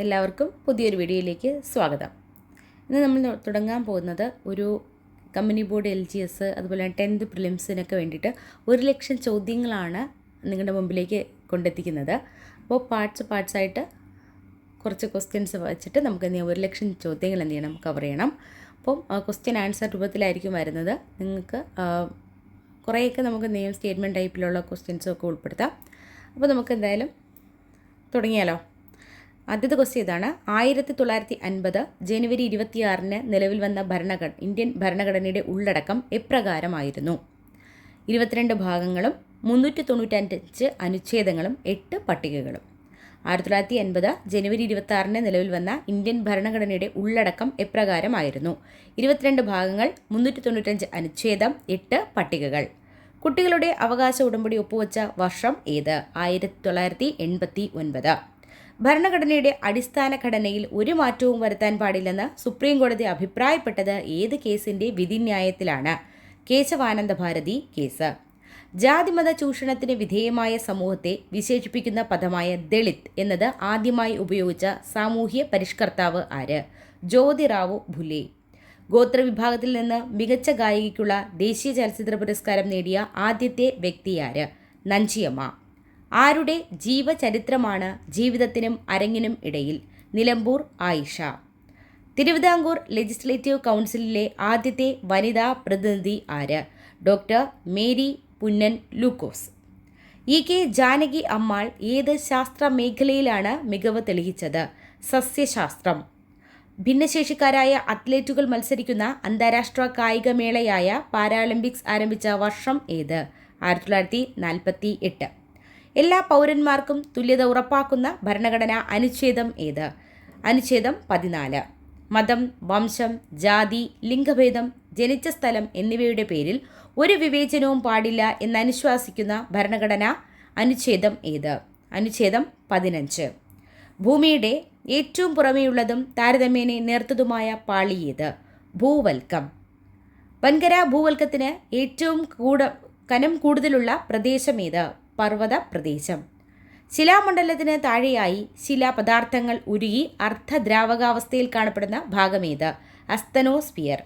എല്ലാവർക്കും പുതിയൊരു വീഡിയോയിലേക്ക് സ്വാഗതം. ഇന്ന് നമ്മൾ തുടങ്ങാൻ പോകുന്നത് ഒരു company board L G S അതുപോലെ ടെൻത്ത് പ്രിലിംസിനൊക്കെ വേണ്ടിയിട്ട് ഒരു ലക്ഷം ചോദ്യങ്ങളാണ് നിങ്ങളുടെ മുമ്പിലേക്ക് കൊണ്ടെത്തിക്കുന്നത്. അപ്പോൾ പാർട്സ് പാർട്സായിട്ട് കുറച്ച് ക്വസ്റ്റ്യൻസ് വെച്ചിട്ട് നമുക്ക് എന്ത് ഒരു ലക്ഷം ചോദ്യങ്ങൾ എന്ത് ചെയ്യണം? കവർ ചെയ്യണം. അപ്പം ക്വസ്റ്റ്യൻ ആൻസർ രൂപത്തിലായിരിക്കും വരുന്നത്. നിങ്ങൾക്ക് കുറേയൊക്കെ നമുക്ക് നെയിം സ്റ്റേറ്റ്മെന്റ് ടൈപ്പിലുള്ള ക്വസ്റ്റ്യൻസൊക്കെ ഉൾപ്പെടുത്താം. അപ്പോൾ നമുക്ക് എന്തായാലും തുടങ്ങിയാലോ? ആദ്യത്തെ ക്വസ്റ്റ്യൻ ഇതാണ്. ആയിരത്തി തൊള്ളായിരത്തി അൻപത് ജനുവരി ഇരുപത്തിയാറിന് നിലവിൽ വന്ന ഭരണഘടന ഇന്ത്യൻ ഭരണഘടനയുടെ ഉള്ളടക്കം എപ്രകാരമായിരുന്നു? ഇരുപത്തിരണ്ട് ഭാഗങ്ങളും മുന്നൂറ്റി തൊണ്ണൂറ്റഞ്ച് അനുച്ഛേദങ്ങളും എട്ട് പട്ടികകളും. ആയിരത്തി തൊള്ളായിരത്തി അൻപത് ജനുവരി ഇരുപത്തി ആറിന് നിലവിൽ വന്ന ഇന്ത്യൻ ഭരണഘടനയുടെ ഉള്ളടക്കം എപ്രകാരമായിരുന്നു? ഇരുപത്തിരണ്ട് ഭാഗങ്ങൾ മുന്നൂറ്റി തൊണ്ണൂറ്റഞ്ച് അനുച്ഛേദം എട്ട് പട്ടികകൾ. കുട്ടികളുടെ അവകാശ ഉടമ്പടി ഒപ്പുവെച്ച വർഷം ഏത്? ആയിരത്തി തൊള്ളായിരത്തി എൺപത്തി ഒൻപത് ഭരണഘടനയുടെ അടിസ്ഥാന ഘടനയിൽ ഒരു മാറ്റവും വരുത്താൻ പാടില്ലെന്ന് സുപ്രീം കോടതി അഭിപ്രായപ്പെട്ടത് ഏത് കേസിന്റെ വിധിന്യായത്തിലാണ്? കേശവാനന്ദ ഭാരതി കേസ്. ജാതിമത ചൂഷണത്തിന് വിധേയമായ സമൂഹത്തെ വിശേഷിപ്പിക്കുന്ന പദമായ ദളിത് എന്നത് ആദ്യമായി ഉപയോഗിച്ച സാമൂഹ്യ പരിഷ്കർത്താവ് ആര്? ജ്യോതിറാവു ഭുലെ ഗോത്രവിഭാഗത്തിൽ നിന്ന് മികച്ച ഗായികയ്ക്കുള്ള ദേശീയ ചലച്ചിത്ര പുരസ്കാരം നേടിയ ആദ്യത്തെ വ്യക്തിയാര് നഞ്ചിയമ്മ. ആരുടെ ജീവചരിത്രമാണ് ജീവിതത്തിനും അരങ്ങിനും ഇടയിൽ? നിലമ്പൂർ ആയിഷ. തിരുവിതാംകൂർ ലെജിസ്ലേറ്റീവ് കൗൺസിലിലെ ആദ്യത്തെ വനിതാ പ്രതിനിധി ആര്? Doctor Mary Punnan Lukose. E K Janaki Ammal ഏത് ശാസ്ത്ര മേഖലയിലാണ് മികവ് തെളിയിച്ചത്? സസ്യശാസ്ത്രം. ഭിന്നശേഷിക്കാരായ അത്ലറ്റുകൾ മത്സരിക്കുന്ന അന്താരാഷ്ട്ര കായികമേളയായ പാരാലിമ്പിക്സ് ആരംഭിച്ച വർഷം ഏത്? ആയിരത്തി തൊള്ളായിരത്തി നാൽപ്പത്തി എട്ട്. എല്ലാ പൗരന്മാർക്കും തുല്യത ഉറപ്പാക്കുന്ന ഭരണഘടന അനുച്ഛേദം ഏത്? അനുച്ഛേദം പതിനാല്. മതം വംശം ജാതി ലിംഗഭേദം ജനിച്ച സ്ഥലം എന്നിവയുടെ പേരിൽ ഒരു വിവേചനവും പാടില്ല എന്ന് എന്നനുശ്വാസിക്കുന്ന ഭരണഘടന അനുച്ഛേദം ഏത്? അനുച്ഛേദം പതിനഞ്ച്. ഭൂമിയുടെ ഏറ്റവും പുറമെയുള്ളതും താരതമ്യേന നേർത്തതുമായ പാളി ഏത്? ഭൂവൽക്കം. വൻകര ഭൂവൽക്കത്തിന് ഏറ്റവും കൂട കനം കൂടുതലുള്ള പ്രദേശം ഏത്? പർവത പ്രദേശം ശിലാമണ്ഡലത്തിന് താഴെയായി ശിലാപദാർത്ഥങ്ങൾ ഉരുകി അർദ്ധദ്രാവകാവസ്ഥയിൽ കാണപ്പെടുന്ന ഭാഗമേത്? അസ്തനോസ്ഫിയർ.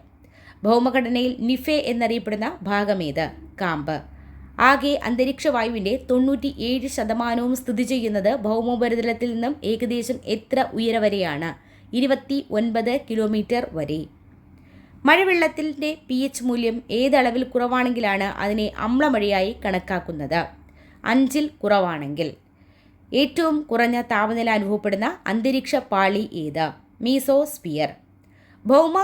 ഭൗമഘടനയിൽ നിഫെ എന്നറിയപ്പെടുന്ന ഭാഗമേത്? കാമ്പ്. ആകെ അന്തരീക്ഷ വായുവിന്റെ തൊണ്ണൂറ്റി ഏഴ് ശതമാനവും സ്ഥിതി ചെയ്യുന്നത് ഭൗമോപരിതലത്തിൽ നിന്നും ഏകദേശം എത്ര ഉയര വരെയാണ് ഇരുപത്തി ഒൻപത് കിലോമീറ്റർ വരെ. മഴവെള്ളത്തിന്റെ പി എച്ച് മൂല്യം ഏതളവിൽ കുറവാണെങ്കിലാണ് അതിനെ അമ്ലമഴയായി കണക്കാക്കുന്നത്. അഞ്ചിൽ കുറവാണെങ്കിൽ. ഏറ്റവും കുറഞ്ഞ താപനില അനുഭവപ്പെടുന്ന അന്തരീക്ഷ പാളി ഏത്? മീസോസ്ഫിയർ ഭൗമ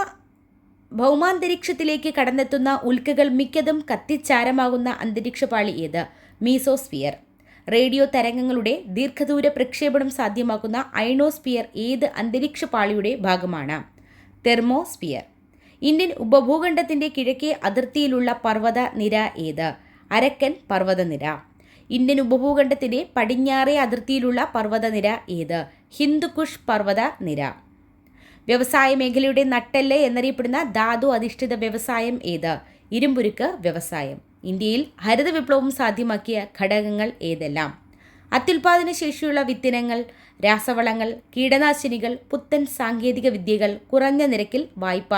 ഭൗമാന്തരീക്ഷത്തിലേക്ക് കടന്നെത്തുന്ന ഉൽക്കകൾ മിക്കതും കത്തിച്ചാരമാകുന്ന അന്തരീക്ഷ പാളി ഏത്? മീസോസ്ഫിയർ റേഡിയോ തരംഗങ്ങളുടെ ദീർഘദൂര പ്രക്ഷേപണം സാധ്യമാക്കുന്ന അയണോസ്പിയർ ഏത് അന്തരീക്ഷ പാളിയുടെ ഭാഗമാണ്? തെർമോസ്പിയർ. ഇന്ത്യൻ ഉപഭൂഖണ്ഡത്തിന്റെ കിഴക്കേ അതിർത്തിയിലുള്ള പർവത നിര ഏത്? അരക്കൻ പർവതനിര ഇന്ത്യൻ ഉപഭൂഖണ്ഡത്തിന്റെ പടിഞ്ഞാറേ അതിർത്തിയിലുള്ള പർവതനിര ഏത്? ഹിന്ദുക്കുഷ് പർവത നിര വ്യവസായ മേഖലയുടെ നട്ടെല്ല് എന്നറിയപ്പെടുന്ന ധാതു അധിഷ്ഠിത വ്യവസായം ഏത്? ഇരുമ്പുരുക്ക് വ്യവസായം. ഇന്ത്യയിൽ ഹരിത വിപ്ലവം സാധ്യമാക്കിയ ഘടകങ്ങൾ ഏതെല്ലാം? അത്യുൽപാദന ശേഷിയുള്ള വിത്തിനങ്ങൾ രാസവളങ്ങൾ കീടനാശിനികൾ പുത്തൻ സാങ്കേതിക വിദ്യകൾ കുറഞ്ഞ നിരക്കിൽ വായ്പ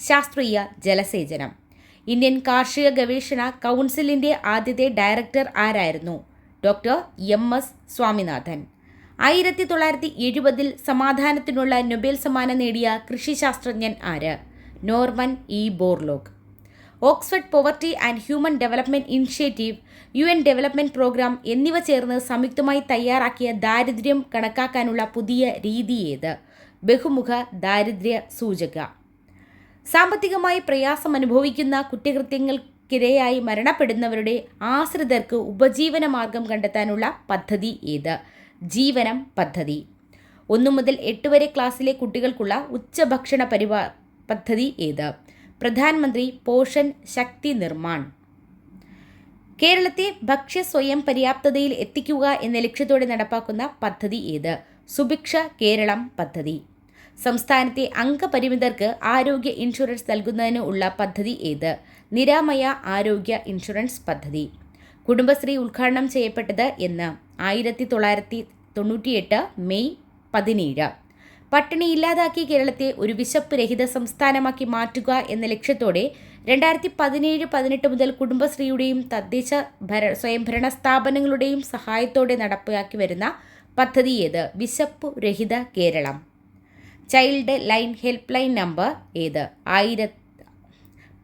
ശാസ്ത്രീയ ജലസേചനം. ഇന്ത്യൻ കാർഷിക ഗവേഷണ കൗൺസിലിന്റെ ആദ്യത്തെ ഡയറക്ടർ ആരായിരുന്നു? Doctor M S Swaminathan. ആയിരത്തി തൊള്ളായിരത്തി എഴുപതിൽ സമാധാനത്തിനുള്ള നൊബേൽ സമ്മാനം നേടിയ കൃഷിശാസ്ത്രജ്ഞൻ ആര്? Norman E. Borlaug Oxford poverty and human development initiative U N development programme എന്നിവ ചേർന്ന് സംയുക്തമായി തയ്യാറാക്കിയ ദാരിദ്ര്യം കണക്കാക്കാനുള്ള പുതിയ രീതി ഏത്? ബഹുമുഖ ദാരിദ്ര്യ സൂചക. സാമ്പത്തികമായി പ്രയാസം അനുഭവിക്കുന്ന കുറ്റകൃത്യങ്ങൾക്കിരയായി മരണപ്പെടുന്നവരുടെ ആശ്രിതർക്ക് ഉപജീവന മാർഗം കണ്ടെത്താനുള്ള പദ്ധതി ഏത്? ജീവനം പദ്ധതി. ഒന്നു മുതൽ എട്ട് വരെ ക്ലാസ്സിലെ കുട്ടികൾക്കുള്ള ഉച്ചഭക്ഷണ പരിപാ പദ്ധതി ഏത്? പ്രധാനമന്ത്രി പോഷൻ ശക്തി നിർമ്മാൺ. കേരളത്തെ ഭക്ഷ്യ സ്വയം പര്യാപ്തതയിൽ എത്തിക്കുക എന്ന ലക്ഷ്യത്തോടെ നടപ്പാക്കുന്ന പദ്ധതി ഏത്? സുഭിക്ഷ കേരളം പദ്ധതി. സംസ്ഥാനത്തെ അംഗപരിമിതർക്ക് ആരോഗ്യ ഇൻഷുറൻസ് നൽകുന്നതിന് ഉള്ള പദ്ധതി ഏത്? നിരാമയ ആരോഗ്യ ഇൻഷുറൻസ് പദ്ധതി. കുടുംബശ്രീ ഉദ്ഘാടനം ചെയ്യപ്പെട്ടത് എന്ന്. ആയിരത്തി തൊള്ളായിരത്തി തൊണ്ണൂറ്റിയെട്ട് മെയ് പതിനേഴ്. പട്ടിണി ഇല്ലാതാക്കി കേരളത്തെ ഒരു വിശപ്പ് രഹിത സംസ്ഥാനമാക്കി മാറ്റുക എന്ന ലക്ഷ്യത്തോടെ രണ്ടായിരത്തി പതിനേഴ് പതിനെട്ട് മുതൽ കുടുംബശ്രീയുടെയും തദ്ദേശ ഭര സ്വയംഭരണ സ്ഥാപനങ്ങളുടെയും സഹായത്തോടെ നടപ്പിലാക്കി വരുന്ന പദ്ധതി ഏത്? വിശപ്പ് രഹിത Keralam. Child line help line number ഏത്? ആയിര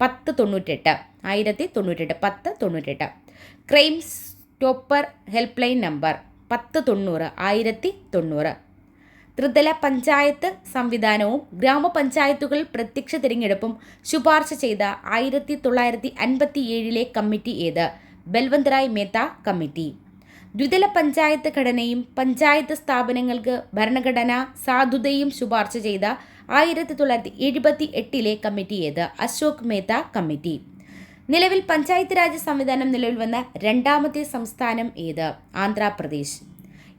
പത്ത് തൊണ്ണൂറ്റെട്ട്. ആയിരത്തി തൊണ്ണൂറ്റെട്ട്. പത്ത് തൊണ്ണൂറ്റെട്ട്. Crime stopper help line number പത്ത് തൊണ്ണൂറ്. ആയിരത്തി തൊണ്ണൂറ്. ത്രിതല പഞ്ചായത്ത് സംവിധാനവും ഗ്രാമപഞ്ചായത്തുകൾ പ്രത്യക്ഷ തിരഞ്ഞെടുപ്പും ശുപാർശ ചെയ്ത ആയിരത്തി തൊള്ളായിരത്തി അൻപത്തി ഏഴിലെ കമ്മിറ്റി ഏത്? ബൽവന്തറായ് മേത്ത കമ്മിറ്റി. ദ്വിതല പഞ്ചായത്ത് ഘടനയും പഞ്ചായത്ത് സ്ഥാപനങ്ങൾക്ക് ഭരണഘടന സാധുതയും ശുപാർശ ചെയ്ത ആയിരത്തി തൊള്ളായിരത്തി എഴുപത്തി എട്ടിലെ കമ്മിറ്റി ഏത്? അശോക് മേത്ത കമ്മിറ്റി. നിലവിൽ പഞ്ചായത്ത് രാജ് സംവിധാനം നിലവിൽ വന്ന രണ്ടാമത്തെ സംസ്ഥാനം ഏത്? ആന്ധ്രാപ്രദേശ്.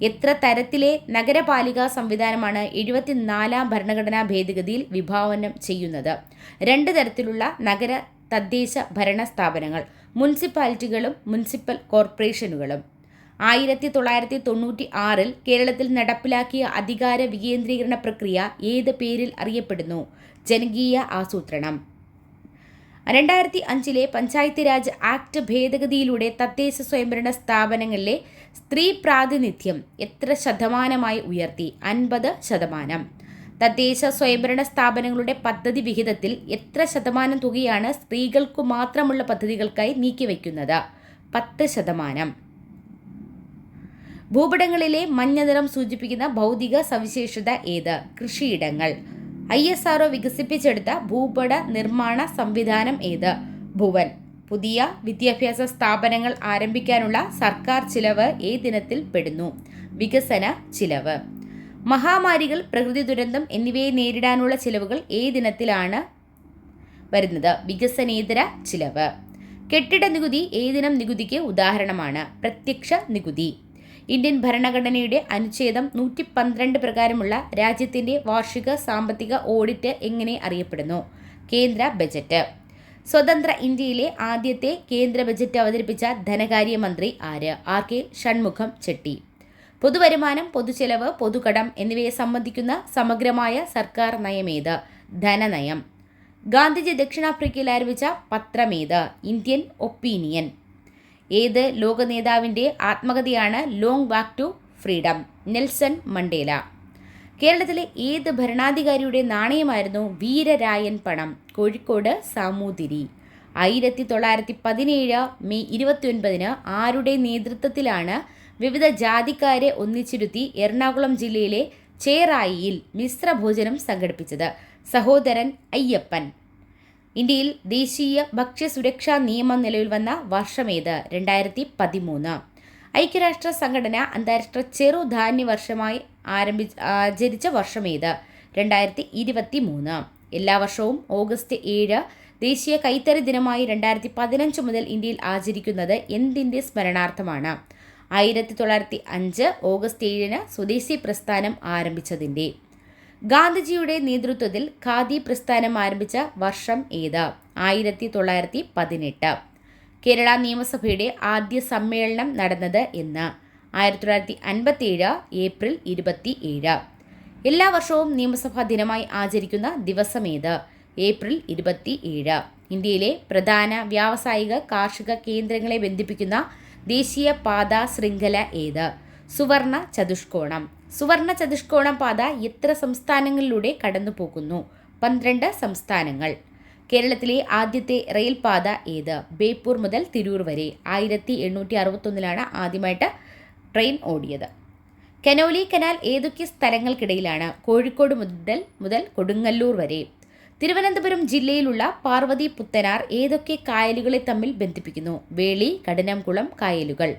എത്ര തരത്തിലെ നഗരപാലിക സംവിധാനമാണ് എഴുപത്തിനാലാം ഭരണഘടനാ ഭേദഗതിയിൽ വിഭാവനം ചെയ്യുന്നത്? രണ്ട് തരത്തിലുള്ള നഗര തദ്ദേശ ഭരണ സ്ഥാപനങ്ങൾ മുനിസിപ്പാലിറ്റികളും മുനിസിപ്പൽ കോർപ്പറേഷനുകളും. ആയിരത്തി തൊള്ളായിരത്തി തൊണ്ണൂറ്റി ആറിൽ കേരളത്തിൽ നടപ്പിലാക്കിയ അധികാര വികേന്ദ്രീകരണ പ്രക്രിയ ഏത് പേരിൽ അറിയപ്പെടുന്നു? ജനകീയ ആസൂത്രണം. രണ്ടായിരത്തി അഞ്ചിലെ പഞ്ചായത്ത് രാജ് ആക്ട് ഭേദഗതിയിലൂടെ തദ്ദേശ സ്വയംഭരണ സ്ഥാപനങ്ങളിലെ സ്ത്രീ പ്രാതിനിധ്യം എത്ര ശതമാനമായി ഉയർത്തി? അൻപത് ശതമാനം. തദ്ദേശ സ്വയംഭരണ സ്ഥാപനങ്ങളുടെ പദ്ധതി വിഹിതത്തിൽ എത്ര ശതമാനം തുകയാണ് സ്ത്രീകൾക്കു മാത്രമുള്ള പദ്ധതികൾക്കായി നീക്കിവെക്കുന്നത്? പത്ത് ശതമാനം. ഭൂപടങ്ങളിലെ മഞ്ഞനിറം സൂചിപ്പിക്കുന്ന ഭൗതിക സവിശേഷത ഏത്? കൃഷിയിടങ്ങൾ. ഐ എസ് ആർഒ വികസിപ്പിച്ചെടുത്ത ഭൂപട നിർമ്മാണ സംവിധാനം ഏത്? ഭുവൻ. പുതിയ വിദ്യാഭ്യാസ സ്ഥാപനങ്ങൾ ആരംഭിക്കാനുള്ള സർക്കാർ ചിലവ് ഏതിനത്തിൽ പെടുന്നു. വികസന ചിലവ്. മഹാമാരികൾ പ്രകൃതി ദുരന്തം എന്നിവയെ നേരിടാനുള്ള ചിലവുകൾ ഏതിനത്തിലാണ് വരുന്നത്. വികസനേതര ചിലവ്. കെട്ടിട നികുതി ഏതിനം നികുതിക്ക് ഉദാഹരണമാണ്. പ്രത്യക്ഷ നികുതി. ഇന്ത്യൻ ഭരണഘടനയുടെ അനുച്ഛേദം നൂറ്റി പന്ത്രണ്ട് പ്രകാരമുള്ള രാജ്യത്തിന്റെ വാർഷിക സാമ്പത്തിക ഓഡിറ്റ് എങ്ങനെ അറിയപ്പെടുന്നു? കേന്ദ്ര ബജറ്റ്. സ്വതന്ത്ര ഇന്ത്യയിലെ ആദ്യത്തെ കേന്ദ്ര ബജറ്റ് അവതരിപ്പിച്ച ധനകാര്യമന്ത്രി ആര്? ആർ. കെ. ഷൺമുഖം ചെട്ടി. പൊതുവരുമാനം പൊതുചെലവ് പൊതുകടം എന്നിവയെ സംബന്ധിക്കുന്ന സമഗ്രമായ സർക്കാർ നയമേത് ധനനയം. ഗാന്ധിജി ദക്ഷിണാഫ്രിക്കയിൽ ആരംഭിച്ച പത്രമേത്? Indian opinion. ഏത് ലോക നേതാവിന്റെ ആത്മകഥയാണ് long walk to freedom Nelson Mandela. കേരളത്തിലെ ഏത് ഭരണാധികാരിയുടെ നാണയമായിരുന്നു വീരരായൻ പണം? കോഴിക്കോട് സാമൂതിരി. ആയിരത്തി തൊള്ളായിരത്തി പതിനേഴ് മെയ് ഇരുപത്തിയൊൻപതിന് ആരുടെ നേതൃത്വത്തിലാണ് വിവിധ ജാതിക്കാരെ ഒന്നിച്ചിരുത്തി എറണാകുളം ജില്ലയിലെ ചേറായിയിൽ മിശ്രഭോജനം സംഘടിപ്പിച്ചത്? സഹോദരൻ അയ്യപ്പൻ. ഇന്ത്യയിൽ ദേശീയ ഭക്ഷ്യസുരക്ഷാ നിയമം നിലവിൽ വന്ന വർഷമേത് രണ്ടായിരത്തി പതിമൂന്ന് ഐക്യരാഷ്ട്ര സംഘടന അന്താരാഷ്ട്ര ചെറുധാന്യ വർഷമായി ആരംഭി ആചരിച്ച വർഷമേത് രണ്ടായിരത്തി ഇരുപത്തി മൂന്ന് എല്ലാ വർഷവും ഓഗസ്റ്റ് ഏഴ് ദേശീയ കൈത്തറി ദിനമായി രണ്ടായിരത്തി പതിനഞ്ച് മുതൽ ഇന്ത്യയിൽ ആചരിക്കുന്നത് എന്തിന്റെ സ്മരണാർത്ഥമാണ്? ആയിരത്തി തൊള്ളായിരത്തി അഞ്ച് ഓഗസ്റ്റ് ഏഴിന് സ്വദേശി പ്രസ്ഥാനം ആരംഭിച്ചതിന്റെ ഗാന്ധിജിയുടെ നേതൃത്വത്തിൽ ഖാദി പ്രസ്ഥാനം ആരംഭിച്ച വർഷം ഏത്? ആയിരത്തി തൊള്ളായിരത്തി പതിനെട്ട് കേരള നിയമസഭയുടെ ആദ്യ സമ്മേളനം നടന്നത് എന്ന്. ആയിരത്തി തൊള്ളായിരത്തി അൻപത്തി ഏഴ് ഏപ്രിൽ ഇരുപത്തി ഏഴ് എല്ലാ വർഷവും നിയമസഭാ ദിനമായി ആചരിക്കുന്ന ദിവസമേത് ഏപ്രിൽ ഇരുപത്തി ഏഴ് ഇന്ത്യയിലെ പ്രധാന വ്യാവസായിക കാർഷിക കേന്ദ്രങ്ങളെ ബന്ധിപ്പിക്കുന്ന ദേശീയ പാത ശൃംഖല ഏത്? സുവർണ ചതുഷ്കോണം. സുവർണ ചതുഷ്കോണ പാത എത്ര സംസ്ഥാനങ്ങളിലൂടെ കടന്നു പോകുന്നു പന്ത്രണ്ട് സംസ്ഥാനങ്ങൾ. കേരളത്തിലെ ആദ്യത്തെ റെയിൽ പാത ഏത്? ബേപ്പൂർ മുതൽ തിരൂർ വരെ. ആയിരത്തി എണ്ണൂറ്റി അറുപത്തൊന്നിലാണ് ആദ്യമായിട്ട് ട്രെയിൻ ഓടിയത്. കനോലി കനാൽ ഏതൊക്കെ സ്ഥലങ്ങൾക്കിടയിലാണ്? കോഴിക്കോട് മുതൽ മുതൽ കൊടുങ്ങല്ലൂർ വരെ. തിരുവനന്തപുരം ജില്ലയിലുള്ള പാർവതി പുത്തനാർ ഏതൊക്കെ കായലുകളെ തമ്മിൽ ബന്ധിപ്പിക്കുന്നു? വേളി കടനംകുളം കായലുകൾ.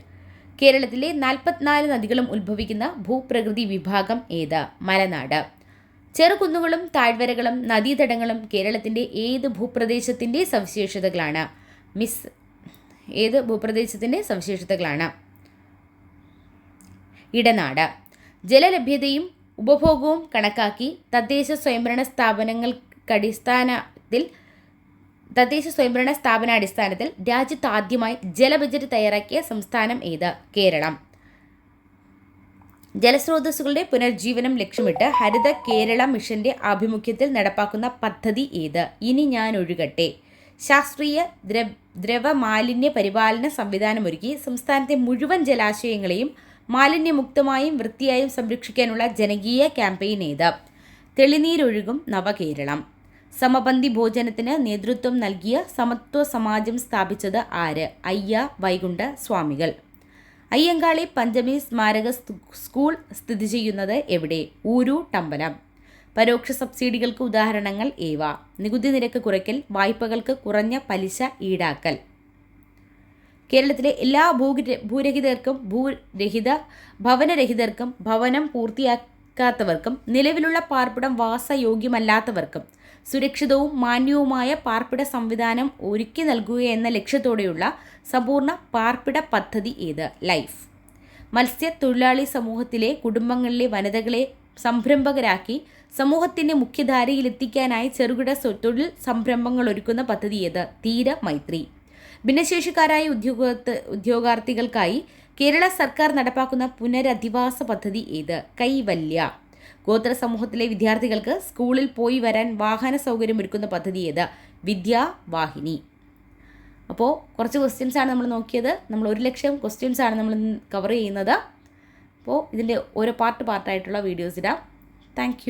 കേരളത്തിലെ നാൽപ്പത്തിനാല് നദികളും ഉത്ഭവിക്കുന്ന ഭൂപ്രകൃതി വിഭാഗം ഏത്? മലനാട്. ചെറുകുന്നുകളും താഴ്വരകളും നദീതടങ്ങളും കേരളത്തിന്റെ ഏത് ഭൂപ്രദേശത്തിന്റെ സവിശേഷതകളാണ്? മിസ് ഏത് ഭൂപ്രദേശത്തിന്റെ സവിശേഷതകളാണ്? ഇടനാട്. ജലലഭ്യതയും ഉപഭോഗവും കണക്കാക്കി തദ്ദേശ സ്വയംഭരണ സ്ഥാപനങ്ങൾക്കടിസ്ഥാനത്തിൽ തദ്ദേശ സ്വയംഭരണ സ്ഥാപനാടിസ്ഥാനത്തിൽ രാജ്യത്ത് ആദ്യമായി ജല ബജറ്റ് തയ്യാറാക്കിയ സംസ്ഥാനം ഏത്? കേരളം. ജലസ്രോതസ്സുകളുടെ പുനർജീവനം ലക്ഷ്യമിട്ട് ഹരിത കേരള മിഷന്റെ ആഭിമുഖ്യത്തിൽ നടപ്പാക്കുന്ന പദ്ധതി ഏത്? ഇനി ഞാൻ ഒഴുകട്ടെ. ശാസ്ത്രീയ ദ്ര ദ്രവ മാലിന്യ പരിപാലന സംവിധാനമൊരുക്കി സംസ്ഥാനത്തെ മുഴുവൻ ജലാശയങ്ങളെയും മാലിന്യമുക്തമായും വൃത്തിയായും സംരക്ഷിക്കാനുള്ള ജനകീയ ക്യാമ്പയിൻ ഏത്? തെളിനീരൊഴുകും നവകേരളം. സമപന്തി ഭോജനത്തിന് നേതൃത്വം നൽകിയ സമത്വ സമാജം സ്ഥാപിച്ചത് ആര്? അയ്യ വൈകുണ്ഠ സ്വാമികൾ. അയ്യങ്കാളി പഞ്ചമി സ്മാരക സ്കൂൾ സ്ഥിതി ചെയ്യുന്നത് എവിടെ? ഊരു ടമ്പലം പരോക്ഷ സബ്സിഡികൾക്ക് ഉദാഹരണങ്ങൾ ഏവ? നികുതി നിരക്ക് കുറയ്ക്കൽ വായ്പകൾക്ക് കുറഞ്ഞ പലിശ ഈടാക്കൽ. കേരളത്തിലെ എല്ലാ ഭൂ ഭൂരഹിതർക്കും ഭൂരഹിത ഭവനരഹിതർക്കും ഭവനം പൂർത്തിയാക്കാത്തവർക്കും നിലവിലുള്ള പാർപ്പിടം വാസയോഗ്യമല്ലാത്തവർക്കും സുരക്ഷിതവും മാന്യവുമായ പാർപ്പിട സംവിധാനം ഒരുക്കി നൽകുക എന്ന ലക്ഷ്യത്തോടെയുള്ള സമ്പൂർണ പാർപ്പിട പദ്ധതി ഏത്? ലൈഫ്. മത്സ്യത്തൊഴിലാളി സമൂഹത്തിലെ കുടുംബങ്ങളിലെ വനിതകളെ സംരംഭകരാക്കി സമൂഹത്തിന്റെ മുഖ്യധാരയിലെത്തിക്കാനായി ചെറുകിട തൊഴിൽ സംരംഭങ്ങൾ ഒരുക്കുന്ന പദ്ധതി ഏത്? തീര മൈത്രി. ഭിന്നശേഷിക്കാരായ ഉദ്യോഗ ഉദ്യോഗാർത്ഥികൾക്കായി കേരള സർക്കാർ നടപ്പാക്കുന്ന പുനരധിവാസ പദ്ധതി ഏത്? കൈവല്യ. ഗോത്ര സമൂഹത്തിലെ വിദ്യാർത്ഥികൾക്ക് സ്കൂളിൽ പോയി വരാൻ വാഹന സൗകര്യം ഒരുക്കുന്ന പദ്ധതി ഏത്? വിദ്യാവാഹിനി അപ്പോൾ കുറച്ച് ക്വസ്റ്റ്യൻസ് ആണ് നമ്മൾ നോക്കിയത്. നമ്മൾ ഒരു ലക്ഷം ക്വസ്റ്റ്യൻസ് ആണ് നമ്മൾ കവർ ചെയ്യുന്നത്. അപ്പോൾ ഇതിന്റെ ഓരോ പാർട്ട് പാർട്ടായിട്ടുള്ള വീഡിയോസ് ഇടാം. താങ്ക്